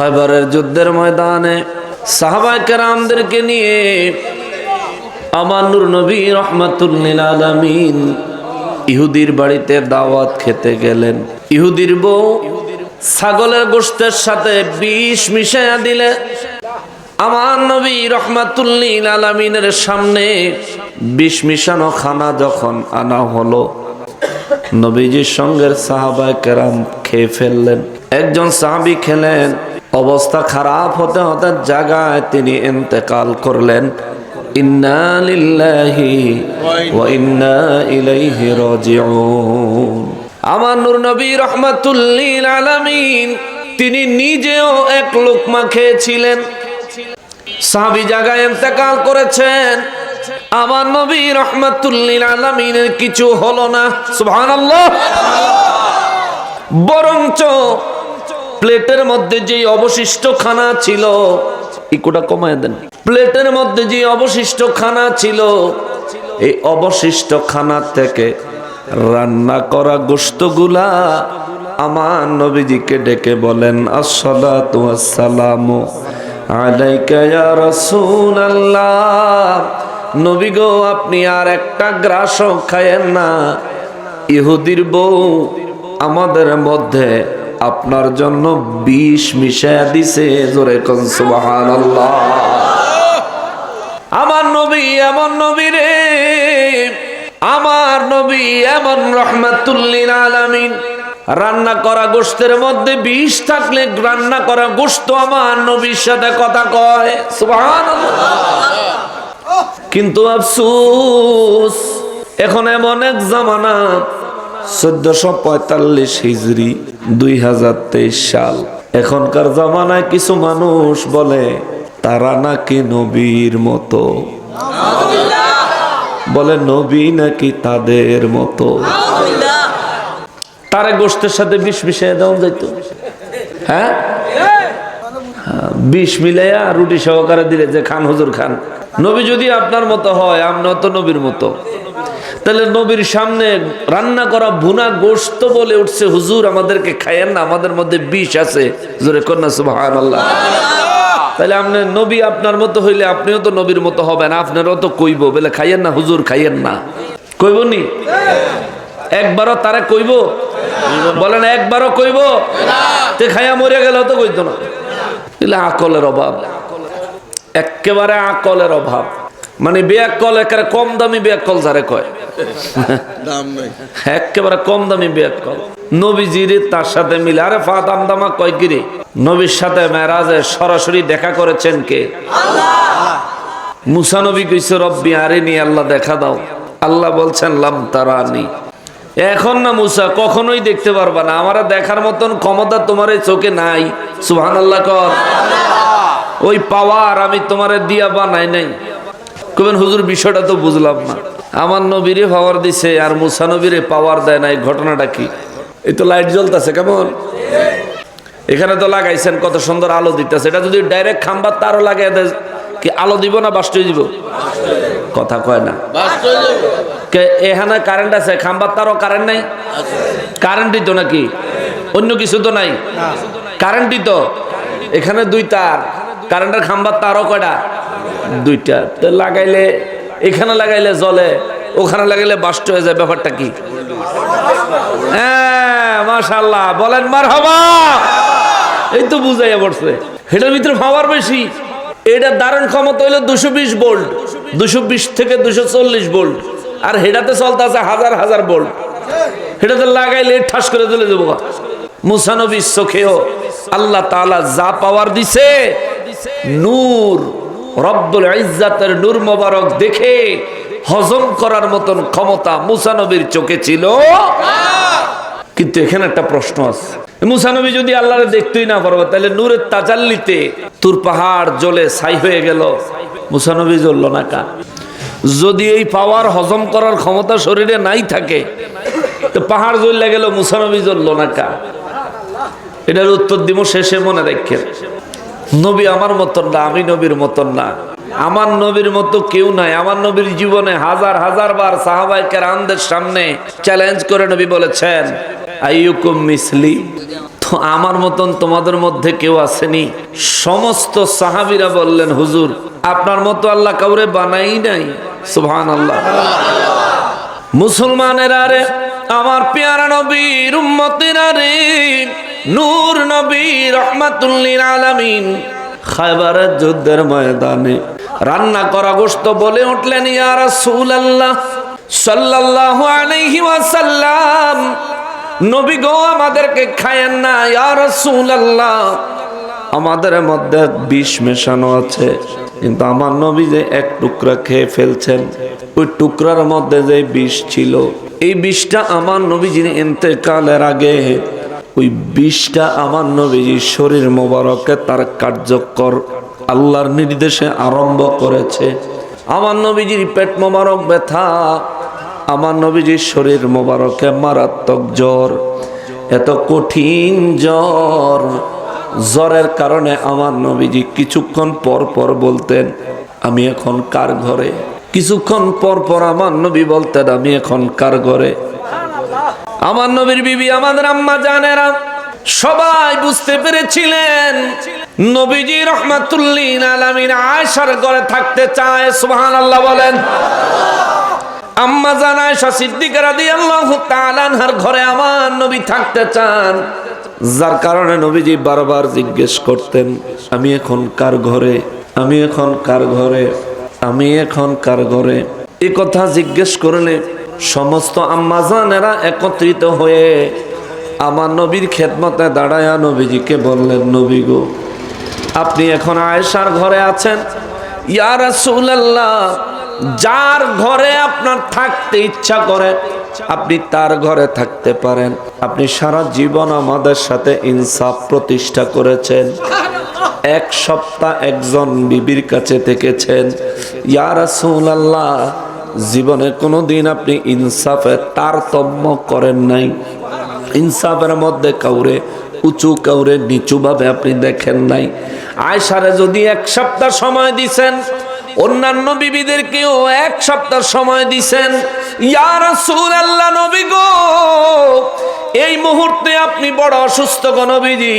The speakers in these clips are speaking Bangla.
খয়বরের যুদ্ধের ময়দানে সাহাবায় কেরামদেরকে নিয়ে আমার নূর নবী রহমাতুল্লিল আলামিন ইহুদির বাড়িতে দাওয়াত খেতে গেলেন। ইহুদির বউ ছাগলের গোষ্ঠের সাথে বিষ মিশাইয়া দিলে। আমার নবী রহমাতুল্লিল আলামিনের সামনে বিষ মিশানো খানা যখন আনা হলো, নবীজির সঙ্গের সাহাবায় কেরাম খেয়ে ফেললেন। একজন সাহাবি খেলেন অবস্থা খারাপ হতে হতে জায়গায় তিনি ইন্তেকাল করলেন। আমার নূর নবী রহমাতুল্লিল আলামিন, তিনি নিজেও এক লোকমা খেয়েছিলেন। সাহাবি জায়গায় ইন্তেকাল করেছেন। আমার নবী রহমাতুল্লিল আলামিনের কিছু হলো না। সুবহানাল্লাহ। বরঞ্চ প্লেটের মধ্যে যে অবশিষ্ট খানা ছিল, ইকুটা কমায় দেন। প্লেটের মধ্যে যে অবশিষ্ট খানা ছিল, এই অবশিষ্ট খানা থেকে রান্না করা গোস্তগুলা আমার নবীজিকে ডেকে বলেন আসসালামু ইয়া রাসূলুল্লাহ। নবী গো, আপনি আর একটা গ্রাসও খায়েন না। ইহুদির বউ আমাদের মধ্যে আপনার জন্য বিষ মিশায়া দিছে, জোরে আমার নবী এমন নবী রে, আমার নবী এমন রহমাতুল্লিল আলামিন। রান্না করা গোশতের মধ্যে বিষ থাকলে রান্না করা গোশত আমার নবীর সাথে কথা কয় কিন্তু আফসোস, এখন এমন এক জামানা, চোদ্দশো পঁয়তাল্লিশ হিজড়ি দুই হাজার তেইশ সাল। এখনকার জামানায় কিছু মানুষ বলে, তারা নাকি নবীর মতো। বলে, নবী নাকি তাদের মতো। তারে গোষ্ঠের সাথে বিষ মিশিয়ে দেওয়া যাইতো। হ্যাঁ? বিষ মিলাইয়া রুটি সহকারে দিলে যে খান, হুজুর খান। নবী যদি আপনার মতো হয় আপনার তো নবীর মতো। তাহলে নবীর সামনে রান্না করা ভুনা গোস্ত বলে উঠছে, হুজুর, আমাদেরকে খাইয়েন না, আমাদের মধ্যে বিষ আছে। জোরে কন্যা সুবাহান আল্লাহ তাহলে আপনি নবী আপনার মতো হইলে আপনিও তো নবীর মতো হবেন, আপনারও তো কইব, বলে খাইয়েন না, হুজুর, খাইয়েন না। কইব নি? একবারও তারা কইব? বলেন, একবারও কইব? তে খাইয়া মরে গেল তো কইতো না। আকলের অভাব একেবারে আকলের অভাব। মানে বেয়াকল একেবারে কম দামি বেয়াকল যারে কয়? একেবারে কম দামি বেয়াকল নবীজির তার সাথে মিলে আরে ফা দাম কয় কিরে? নবীর সাথে মেরাজে সরাসরি দেখা করেছেন কে? মুসা নবী কইছে রব্বি আরে নি আল্লাহ দেখা দাও। আল্লাহ বলছেন লাম তারানি। এখন না মুসা কখনোই দেখতে পারবা না। আমার দেখার মতন ক্ষমতা তোমার এই চোখে নাই। সুহান আল্লাহ কর। ওই পাওয়ার আমি তোমারে দিয়া বানাই নাই। কবেন হুজুর বিষয়টা তো বুঝলাম না। আমার নবীরে পাওয়ার দিছে আর মুসা নবীরে পাওয়ার দেয় না এই ঘটনাটা কি? এই তো লাইট জ্বলতেছে কেমন? এখানে তো লাগাইছেন কত সুন্দর আলো দিতেছে। এটা যদি ডাইরেক্ট খাম্বার তারও লাগাই দেয় কি আলো দিব না বাস্ট দিব? কথা কয় না। কে এখানে কারেন্ট আছে খাম্বার তারও কারেন্ট নাই? কারেন্টই তো নাকি? অন্য কিছু তো নাই? কারেন্টই তো? এখানে দুই তার। কারেন্টের খাম্বার তারও কয়টা? দুইটা। তো লাগাইলে, এখানে লাগাইলে জলে ওখানে লাগাইলে বাষ্ট হয়ে যায়, ব্যাপারটা কি? হ্যাঁ মাশাল্লাহ বলেন মার হবা এই তো বুঝাইয়া পড়ছে। এটার ভিতরে পাওয়ার বেশি। এটা দারুণ ক্ষমতা হইল দুশো বিশ বোল্ট। দুশো বিশ থেকে দুশো চল্লিশ বোল্ট। আর হেটাতে চলতে আছে হাজার হাজার বোল্ট। হেটাতে লাগাইলে ঠাস করে দিলে দেবো মুসানবির চোখেও আল্লাহ তাআলা যা পাওয়ার দিছে, নূর। রব্বুল ইজ্জাতের নূর মোবারক দেখে হজম করার মতন ক্ষমতা মুসানবীর চোখে ছিল? কিন্তু এখানে একটা প্রশ্ন আছে। মুসানবী যদি আল্লাহরে দেখতেই না পারব তাহলে নূরের তাজাল্লিতে তুর পাহাড় জলে ছাই হয়ে গেল। মুসানবী জ্বলল না কা যদি এই পাওয়ার হজম করার ক্ষমতা শরীরে নাই থাকে, তো পাহাড় জ্বললে গেল মুসানবী জ্বলল না কা এটার উত্তর দিব শেষে মনে রাখেন নবী আমার মতন না, আমি নবীর মতন না। আমার নবীর মতো কেউ নাই। আমার নবীর জীবনে হাজার হাজার বার সাহাবাই কেরামদের সামনে চ্যালেঞ্জ করে নবী বলেছেন, আইয়ুকুম মিসলি। তো আমার মতন তোমাদের মধ্যে কেউ আসেনি। সমস্ত সাহাবিরা বললেন, হুজুর, আপনার মতো আল্লাহ কাউরে বানাই নাই। সুবহান আল্লাহ মুসলমানেরা রে, আমার পেয়ারা নবীর উম্মতেরা রে নূর নবী রহমাতুল্লিল আলামিন খায়বারের যুদ্ধের ময়দানে রান্না করা গোশত বলে উঠলেন, ইয়া রাসূলুল্লাহ সাল্লাল্লাহু আলাইহি ওয়াসাল্লাম, নবী গো আমাদেরকে খায়েন না, ইয়া রাসূলুল্লাহ। আমাদের মধ্যে বিষ মেশানো আছে, কিন্তু আমার নবী যে এক টুকরা খেয়ে ফেলছেন, ওই টুকরার মধ্যে যে বিষ ছিল, এই বিষটা আমার নবীজির ইন্তেকালের আগে ওই বিষটা আমার নবীজির শরীর মোবারকে তার কার্যকর আল্লাহর নির্দেশে আরম্ভ করেছে। আমার নবীজির পেট মোবারক ব্যথা, আমার নবীজির শরীর মোবারকে মারাত্মক জ্বর, এত কঠিন জ্বর। জ্বরের কারণে আমার নবীজি কিছুক্ষণ পর পর বলতেন, আমি এখন কার ঘরে? কিছুক্ষণ পর পর আমার নবী বলতেন, আমি এখন কার ঘরে? আমার নবীর বিবি, আমাদের আম্মা জানেরা, সবাই বুঝতে পেরেছিলেন, নবীজি রহমাতুল্লিন আলামিন আয়সার ঘরে থাকতে চায় সুবহান আল্লাহ বলেন। আম্মা জানায় সিদ্দিকা রাদিয়াল্লাহু তাআলা আনহার ঘরে আমার নবী থাকতে চান। যার কারণে নবীজি বারবার জিজ্ঞেস করতেন, আমি এখন কার ঘরে? আমি এখন কার ঘরে? আমি এখন কার ঘরে? এ কথা জিজ্ঞেস করলে সমস্ত আম্মাজানেরা একত্রিত হয়ে আমার নবীর খেদমতে দাঁড়ায়া নবীজিকে বললেন, নবী গো, আপনি এখন আয়েশার ঘরে আছেন? ইয়া রাসূলুল্লাহ, যার ঘরে আপনার থাকতে ইচ্ছা করে, আপনি তার ঘরে থাকতে পারেন। আপনি সারা জীবন আমাদের সাথে ইনসাফ প্রতিষ্ঠা করেছেন। এক সপ্তাহ একজন বিবির কাছে থেকেছেন ইয়া রাসূলুল্লাহ জীবনে কোনো দিন আপনি ইনসাফে তারতম্য করেন নাই। ইনসাফের মধ্যে কাউরে উঁচু, কাউরে নিচু ভাবে আপনি দেখেন নাই। আয়সারে যদি এক সপ্তাহ সময় দিছেন, অন্যান্য বিবিদেরকেও এক সপ্তাহ সময় দিছেন, ইয়া রাসূলুল্লাহ নবী গো, এই মুহূর্তে আপনি বড় অসুস্থ গো নবীজি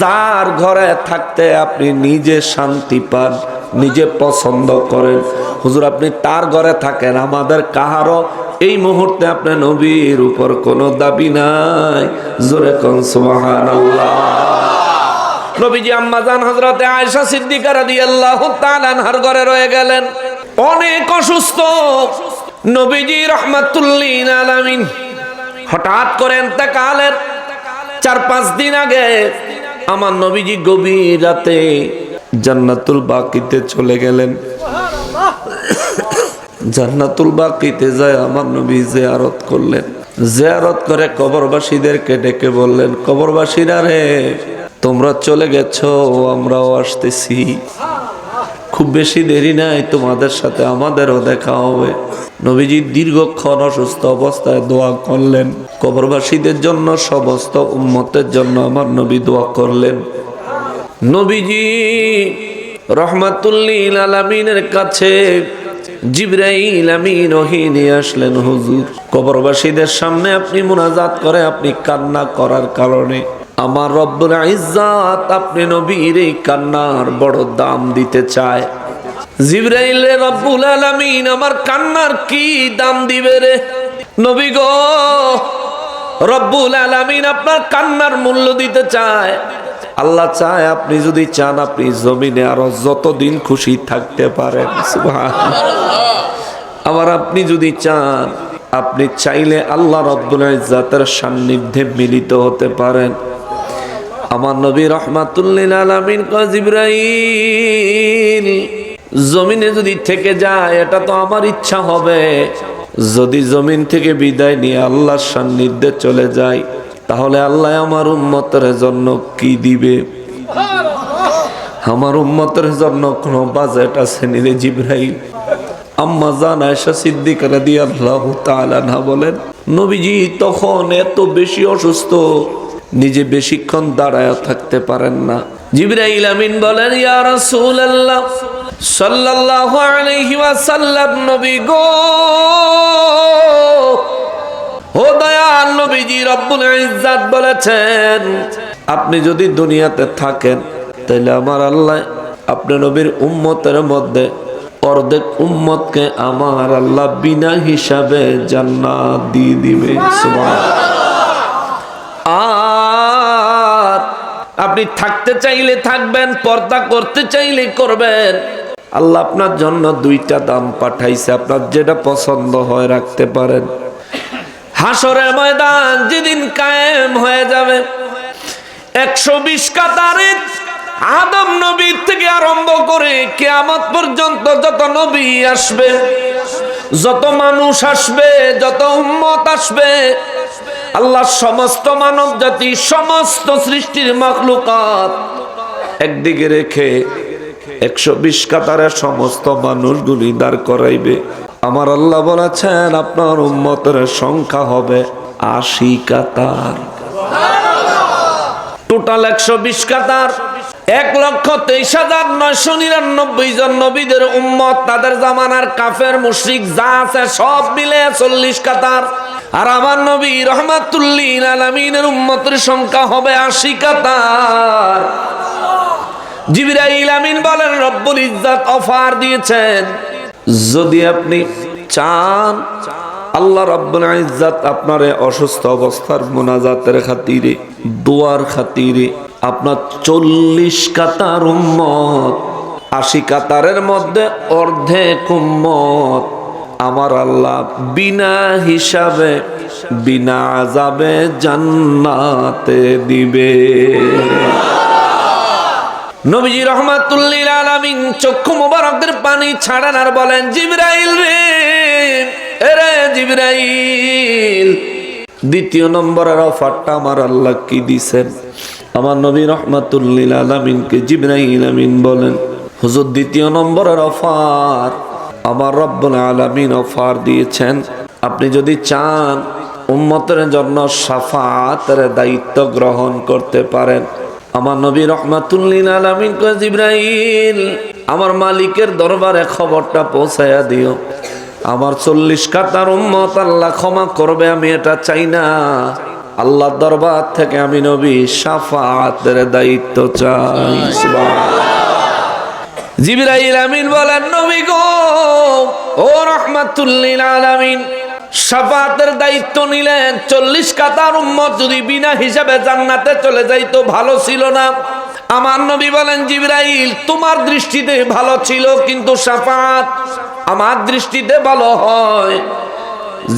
যার ঘরে থাকতে আপনি নিজে শান্তি পান। নিজে পছন্দ করেন। হুজুর, আপনি তার ঘরে থাকেন, আমাদের কাহারও এই মুহূর্তে আপনার নবীর উপর কোনো দাবি নাই। জোরে কন সুবহানাল্লাহ। নবীজি আম্মাজান হজরতে আয়েশা সিদ্দিকা রাদিয়াল্লাহু তাআলা আনহার ঘরে রয়ে গেলেন। অনেক অসুস্থ। নবীজি রহমাতুল্লিন আলামিন হঠাৎ করে ইন্তেকালের চার পাঁচ দিন আগে আমার নবীজি গভীর রাতে জান্নাতুল বাকিতে চলে গেলেন। জান্নাতুল বাকিতে যায় আমার নবী জিয়ারত করলেন। জিয়ারত করে কবরবাসীদেরকে ডেকে বললেন, কবরবাসীরা রে, তোমরা চলে গেছো, আমরাও আসতেছি। খুব বেশি দেরি নাই, তোমাদের সাথে আমাদেরও দেখা হবে। নবীজি দীর্ঘক্ষণ অসুস্থ অবস্থায় দোয়া করলেন। কবরবাসীদের জন্য, সমস্ত উম্মতের জন্য আমার নবী দোয়া করলেন। নবীজি রহমাতুল্লিল আলামিনের কাছে জিব্রাইল আমিন ওহি নিয়ে আসলেন, হুজুর, কবরবাসীদের সামনে আপনি মুনাজাত করে, আপনি কান্না করার কারণে আমার রব্বুল ইজ্জাত আপনি নবীর এই কান্নার বড় দাম দিতে চায়। জিব্রাইল রব্বুল আলামিন, আমার কান্নার কি দাম দিবে রে? নবী গো, রব্বুল আলামিন আপনার কান্নার মূল্য দিতে চায়। আল্লাহ চায় আপনি যদি চান আপনি জমিনে আরও যতদিন খুশি থাকতে পারেন আবার আপনি যদি চান, আপনি চাইলে আল্লাহ রব্বুল সান্নিধ্যে মিলিত হতে পারেন। আমার নবী রহমাতুল্লিল জমিনে যদি থেকে যায়, এটা তো আমার ইচ্ছা হবে। যদি জমিন থেকে বিদায় নিয়ে আল্লাহর সান্নিধ্যে চলে যায় তাহলে আল্লাহ আমার উম্মতের জন্য কি দিবে? আমার উম্মতের জন্য কোনো বাজেট আছে নিরে জিব্রাইল? আম্মা জান আয়েশা সিদ্দিক রাদিয়াল্লাহু তাআলা না বলেন, নবীজি তখন এত বেশি অসুস্থ, নিজে বেশিক্ষণ দাঁড়ায় থাকতে পারেন না। জিবরাইল আমিন বলেন, ইয়া রাসূলুল্লাহ, সাল্লাল্লাহু আলাইহি ওয়াসাল্লাম, নবী গো ও দয়াল নবীজি রব্বুল ইজ্জাত বলেছেন, আপনি যদি দুনিয়াতে থাকেন তাহলে আমার আল্লাহ আপনি নবীর উম্মতের মধ্যে অর্ধেক উম্মতকে আমার আল্লাহ বিনা হিসাবে জান্নাত দিয়ে দিবে। আর আপনি থাকতে চাইলে থাকবেন, পর্দা করতে চাইলে করবেন। আল্লাহ আপনার জন্য দুইটা দাম পাঠাইছে, আপনার যেটা পছন্দ হয় রাখতে পারেন। হাসরের ময়দান যেদিন কায়েম হয়ে যাবে। একশো বিশ কাতারে আদম নবীর থেকে আরম্ভ করে কেয়ামত পর্যন্ত যত নবী আসবে, যত মানুষ আসবে, যত উম্মত আসবে আল্লাহ সমস্ত মানব জাতি সমস্ত সৃষ্টির মখলুকাত একদিকে রেখে একশো বিশ কাতারের সমস্ত মানুষগুলি দাঁড় করাইবে। আমার আল্লাহ বলেছেন, আপনার উম্মতের সংখ্যা হবে আশি কাতার। টোটাল একশো বিশ কাতার। এক লক্ষ তেইশ হাজার নয়শো নিরানব্বই জন নবীদের উম্মত, তাদের জামানার কাফের, মুশরিক যা আছে সব মিলে চল্লিশ কাতার। আর আমার নবী রহমাতুল্লিন আলমিনের উম্মতের সংখ্যা হবে আশি কাতার। জিবরাইল আমিন বলেন, রব্বুল ইজ্জাত অফার দিয়েছেন। যদি আপনি চান, আল্লাহ রব্বুল ইজ্জাত আপনার অসুস্থ অবস্থার মোনাজাতের খাতিরে, দোয়ার খাতিরে আপনার চল্লিশ কাতার উম্মত, আশি কাতারের মধ্যে অর্ধেক উম্মত, আমার আল্লাহ বিনা হিসাবে, বিনা আজাবে জান্নাতে দিবে। নবীজি রহমাতুল্লিল আলামিন চক্ষু মোবারকের পানি ছাড়ান আর বলেন, জিবরাইল রে, এরে জিবরাইল, দ্বিতীয় নম্বরের অফারটা আমার আল্লাহ কি দিছেন? আমার নবী রহমাতুল্লিল আলামিনকে জিবরাইল আমিন বলেন, হুজুর, দ্বিতীয় নম্বরের অফার আমার রব্বুল আলামিন অফার দিয়েছেন। আপনি যদি চান, উম্মতের জন্য সাফাতের দায়িত্ব গ্রহণ করতে পারেন। আমার নবী রহমাতুল্লিন আলামিন জিব্রাইল আমার মালিকের দরবারে খবরটা পৌঁছায়া দিও। আমার চল্লিশ কাতার উম্মত আল্লাহ ক্ষমা করবে আমি এটা চাই না। আল্লাহ দরবার থেকে আমি নবী সাফাতের দায়িত্ব চাই। জিবরাইল আমিন বলেন নবী গো ও রহমাতুল্লিল আলামিন সাফাতের দায়িত্ব নিলেন। চল্লিশ কাতার উম্মত যদি বিনা হিসাবে জান্নাতে চলে যাইতো ভালো ছিল না। আমার নবী বলেন, জিবরাইল, তোমার দৃষ্টিতে ভালো ছিল, কিন্তু সাফাত আমার দৃষ্টিতে ভালো হয়।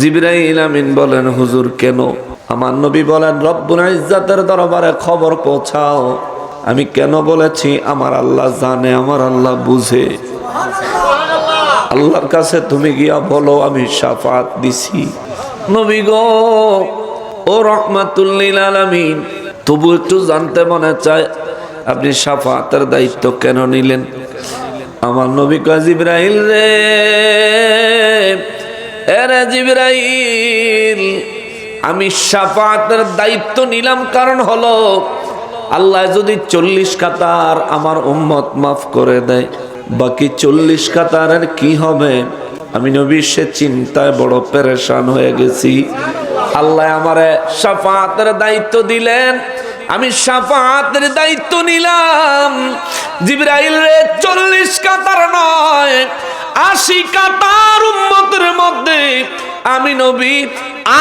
জিবরাইল আমিন বলেন, হুজুর, কেন? আমার নবী বলেন, রব্বুল ইজ্জাতের দরবারে খবর পৌঁছাও। আমি কেন বলেছি, আমার আল্লাহ জানে, আমার আল্লাহ বুঝে। আল্লাহর কাছে তুমি গিয়া বলো, আমি সাফাত দিছি। নবী গো, ও রহমাতুল্লিল আলামিন, তবু একটু জানতে মনে চায়, আপনি সাফাতের দায়িত্ব কেন নিলেন? আমার নবী কাজ ইব্রাহিল রে, এরে জিব্রাইল, আমি সাফাতের দায়িত্ব নিলাম কারণ হলো, আল্লাহ যদি চল্লিশ কাতার আমার উম্মত মাফ করে দেয় বাকি চল্লিশ কাতারের কি হবে? আমি নবী সে চিন্তায় বড় পেরেশান হয়ে গেছি। আল্লাহ আমারে সাফাতের দায়িত্ব দিলেন। আমি সাফাতের দায়িত্ব নিলাম। জিব্রাইল রে, চল্লিশ কাতার নয়, আশি কাতার উম্মতের মধ্যে আমি নবী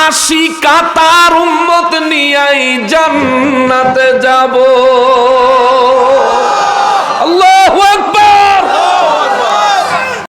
আশি কাতার উম্মত নিয়াই জান্নাতে যাব।